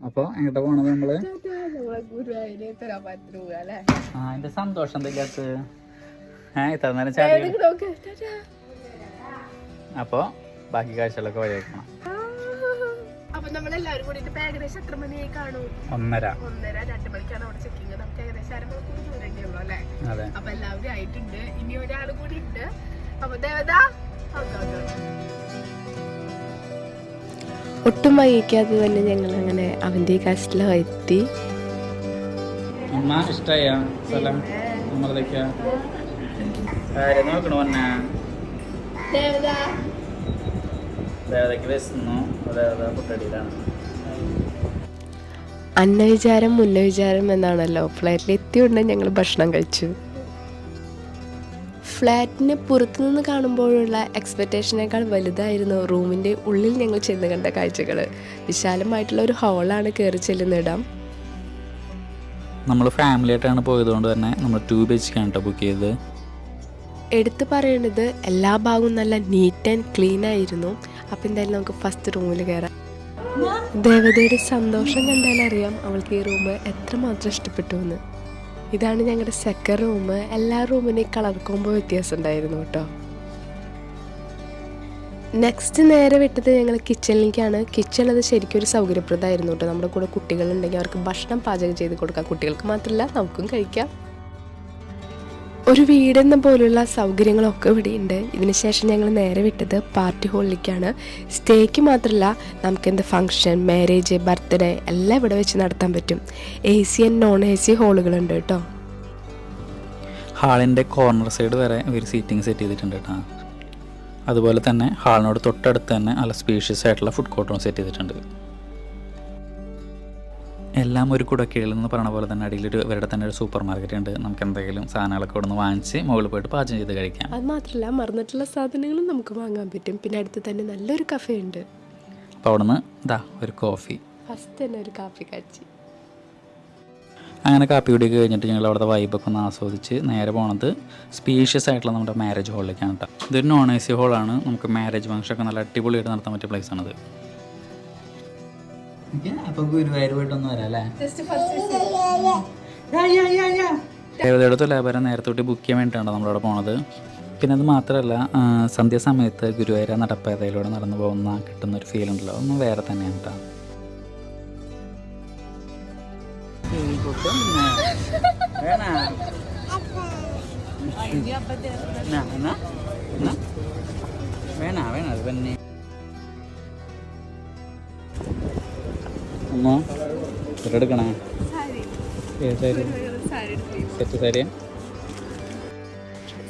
അപ്പൊ എങ്ങോട്ടാ പോണത് നമ്മൾ? ആ എന്റെ സന്തോഷം എന്തില്ലാത്ത ഏ ഇത്ര നേരം ചാടി അപ്പോൾ അപ്പൊ ബാക്കി കാഴ്ചകളൊക്കെ വഴിയേക്കണം നമ്മളെല്ലാവരും കൂടി ഇപ്പൊ ഏകദേശം എത്ര മണിയായി കാണും? ഒന്നര. ഒന്നര രണ്ട് മണിക്കാണ് അവിടെ ചെക്കിങ് നമുക്ക് ഏകദേശം അരമണിക്കൂർ ദൂരമേ ഉള്ളൂ അല്ലേ? അപ്പൊ എല്ലാവരും ആയിട്ടുണ്ട്. ഇനി ഒരാൾ കൂടി ഉണ്ട്. അപ്പൊ ദേവതാ ഒട്ടും വൈകിക്കാതെ തന്നെ ഞങ്ങൾ അങ്ങനെ അവന്റെ കാസ്റ്റിലോ എത്തി. ഇഷ്ടായ? സ്ഥലം? ദേവതയ്ക്ക് വിശന്നു. ദേവത പുട്ടടിയിലാണ് അന്ന വിചാരം മുന്ന വിചാരം എന്നാണല്ലോ. ഫ്ലൈറ്റിൽ എത്തിയുണ്ടെങ്കിൽ ഞങ്ങൾ ഭക്ഷണം കഴിച്ചു. ഫ്ലാറ്റിന് പുറത്തുനിന്ന് കാണുമ്പോഴുള്ള എക്സ്പെക്റ്റേഷനേക്കാൾ വലുതായിരുന്നു റൂമിന്റെ ഉള്ളിൽ ഞങ്ങൾ ചെന്ന് കണ്ട കാഴ്ചകൾ. വിശാലമായിട്ടുള്ള ഒരു ഹോളാണ് കയറി ചെല്ലുന്നിടം നമ്മൾ ഫാമിലി ആയിട്ടാണ് പോയതുകൊണ്ട് തന്നെ നമ്മൾ ടു ബി എച്ച് കേട്ടോ ബുക്ക് ചെയ്തത്. എടുത്തു പറയേണ്ടത് എല്ലാ ഭാഗവും നല്ല നീറ്റ് ആൻഡ് ക്ലീൻ ആയിരുന്നു. അപ്പം എന്തായാലും നമുക്ക് ഫസ്റ്റ് റൂമിൽ കയറാം ദേവതയുടെ സന്തോഷം കണ്ടാലറിയാം അവൾക്ക് ഈ റൂം എത്രമാത്രം ഇഷ്ടപ്പെട്ടു എന്ന്. ഇതാണ് ഞങ്ങളുടെ സെക്കൻഡ് റൂം എല്ലാ റൂമിനെയും കളർ കോമ്പോ വ്യത്യാസം ഉണ്ടായിരുന്നു കേട്ടോ. നെക്സ്റ്റ് നേരെ വിട്ടത് ഞങ്ങൾ കിച്ചണിലേക്കാണ് കിച്ചൺ അത് ശരിക്കും ഒരു സൗകര്യപ്രദമായിരുന്നു കേട്ടോ. നമ്മുടെ കൂടെ കുട്ടികളുണ്ടെങ്കിൽ അവർക്ക് ഭക്ഷണം പാചകം ചെയ്ത് കൊടുക്കാം. കുട്ടികൾക്ക് മാത്രമല്ല നമുക്കും കഴിക്കാം. ഒരു വീടെന്ന പോലുള്ള സൗകര്യങ്ങളൊക്കെ ഇവിടെ ഉണ്ട് ഇതിനുശേഷം ഞങ്ങൾ നേരെ വിട്ടത് പാർട്ടി ഹാളിലേക്കാണ്. സ്റ്റേക്ക് മാത്രമല്ല നമുക്ക് എന്ത് ഫങ്ഷൻ മാരേജ് ബർത്ത്ഡേ എല്ലാം ഇവിടെ വെച്ച് നടത്താൻ പറ്റും. A C and non A C ഹാളുകളുണ്ട് കേട്ടോ. ഹാളിന്റെ കോർണർ സൈഡ് വരെ ഒരു സീറ്റിംഗ് സെറ്റ് ചെയ്തിട്ടുണ്ട് കേട്ടോ. അതുപോലെ തന്നെ ഹാളിനോട് തൊട്ടടുത്ത് തന്നെ നല്ല സ്പീഷ്യസ് ആയിട്ടുള്ള ഫുഡ് കോർട്ടും സെറ്റ് ചെയ്തിട്ടുണ്ട്. എല്ലാം ഒരു കുടക്കീഴിൽ നിന്ന് പറഞ്ഞ പോലെ തന്നെ അടിയിലൊരു ഇവരുടെ തന്നെ ഒരു സൂപ്പർ മാർക്കറ്റ് ഉണ്ട്. നമുക്ക് എന്തെങ്കിലും സാധനങ്ങളൊക്കെ ഇവിടെ നിന്ന് വാങ്ങിച്ച് മുകളിൽ പോയിട്ട് പാചകം ചെയ്ത് കഴിക്കാം. അത് മാത്രമല്ല മറന്നിട്ടുള്ള സാധനങ്ങളും നമുക്ക് വാങ്ങാൻ പറ്റും. പിന്നെ അടുത്ത് തന്നെ നല്ലൊരു കഫേ ഉണ്ട്. അപ്പോൾ അവിടെ നിന്ന് ഇതാ ഒരു കോഫി ഫസ്റ്റ് തന്നെ ഒരു കാപ്പി കാച്ചി. അങ്ങനെ കാപ്പി കുടിയൊക്കെ കഴിഞ്ഞിട്ട് ഞങ്ങൾ അവിടുത്തെ വൈബൊക്കെ ഒന്ന് ആസ്വദിച്ച് നേരെ പോണത് സ്പീഷ്യസ് ആയിട്ടുള്ള നമ്മുടെ മാരേജ് ഹാളിലേക്കാണ് കേട്ടോ ഇതൊരു നോൺ എ സി ഹാളാണ് നമുക്ക് മാരേജ് ഫംഗ്ഷൻ ഒക്കെ നല്ല അടിപൊളിയായിട്ട് നടത്താൻ പറ്റിയ പ്ലേസ് ആണത്. അപ്പോൾ ഗുരുവായൂർ പോയിട്ടൊന്നും വരാം അല്ലേ ദേവതയുടെ തുലാഭാരം നേരത്തെ തൊട്ട് ബുക്ക് ചെയ്യാൻ വേണ്ടിയിട്ടാണ് നമ്മളവിടെ പോണത്. പിന്നെ അത് മാത്രമല്ല സന്ധ്യാസമയത്ത് ഗുരുവായൂർ നടപ്പാതയിലൂടെ നടന്നു പോകുന്ന കിട്ടുന്ന ഒരു ഫീൽ ഉണ്ടല്ലോ. ഒന്നും വേറെ തന്നെയാണ് കേട്ടോ വേണ? വേണ അത് പിന്നെ അമ്മ എടുക്കണേ സെറ്റ് സാരിയാ?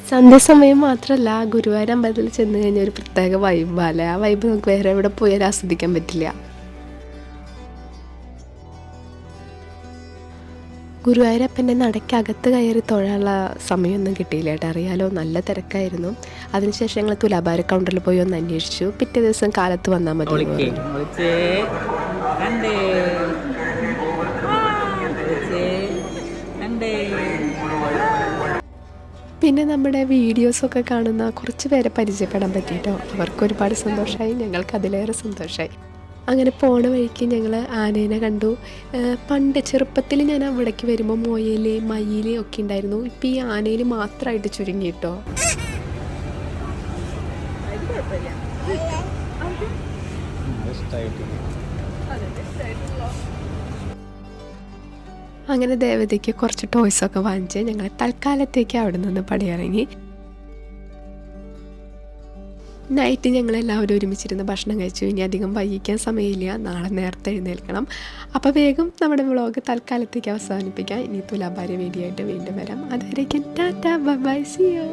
സന്ധ്യാസമയം മാത്രമല്ല ഗുരുവായൂർ അമ്പലത്തിൽ ചെന്ന് കഴിഞ്ഞാൽ ഒരു പ്രത്യേക വൈബാല്ലേ ആ വൈബ് നമുക്ക് വേറെ എവിടെ പോയാലും ആസ്വദിക്കാൻ പറ്റില്ല. ഗുരുവായൂരപ്പന്റെ നടക്കകത്ത് കയറി തൊഴാനുള്ള സമയമൊന്നും കിട്ടിയില്ല കേട്ടോ. അറിയാലോ നല്ല തിരക്കായിരുന്നു. അതിനുശേഷം ഞങ്ങൾ തുലാഭാര കൗണ്ടറിൽ പോയി ഒന്ന് അന്വേഷിച്ചു. പിറ്റേ ദിവസം കാലത്ത് വന്നാൽ മതി കണ്ടേ. പിന്നെ നമ്മുടെ വീഡിയോസൊക്കെ കാണുന്ന കുറച്ച് പേരെ പരിചയപ്പെടാൻ പറ്റിയിട്ടോ അവർക്ക് ഒരുപാട് സന്തോഷമായി ഞങ്ങൾക്ക് അതിലേറെ സന്തോഷമായി അങ്ങനെ പോണ വഴിക്ക് ഞങ്ങൾ ആനേനെ കണ്ടു. പണ്ട് ചെറുപ്പത്തിൽ ഞാൻ അവിടേക്ക് വരുമ്പോൾ മൊയൽ മയിൽ ഒക്കെ ഉണ്ടായിരുന്നു. ഇപ്പം ഈ ആനയിൽ മാത്രമായിട്ട് ചുരുങ്ങി കേട്ടോ അങ്ങനെ ദേവതയ്ക്ക് കുറച്ച് ടോയ്സൊക്കെ വാങ്ങിച്ച് ഞങ്ങൾ തൽക്കാലത്തേക്ക് അവിടെ നിന്ന് പടിയിറങ്ങി. നൈറ്റ് ഞങ്ങൾ എല്ലാവരും ഒരുമിച്ചിരുന്ന് ഭക്ഷണം കഴിച്ചു. ഇനി അധികം വൈകിക്കാൻ സമയമില്ല. നാളെ നേരത്തെ എഴുന്നേൽക്കണം. അപ്പോൾ വേഗം നമ്മുടെ വ്ളോഗ് തൽക്കാലത്തേക്ക് അവസാനിപ്പിക്കാം. ഇനി തുലാഭാര്യ വീഡിയോ ആയിട്ട് വീണ്ടും വരാം. അതുവരേക്കും ടാറ്റ ബൈ സിയോ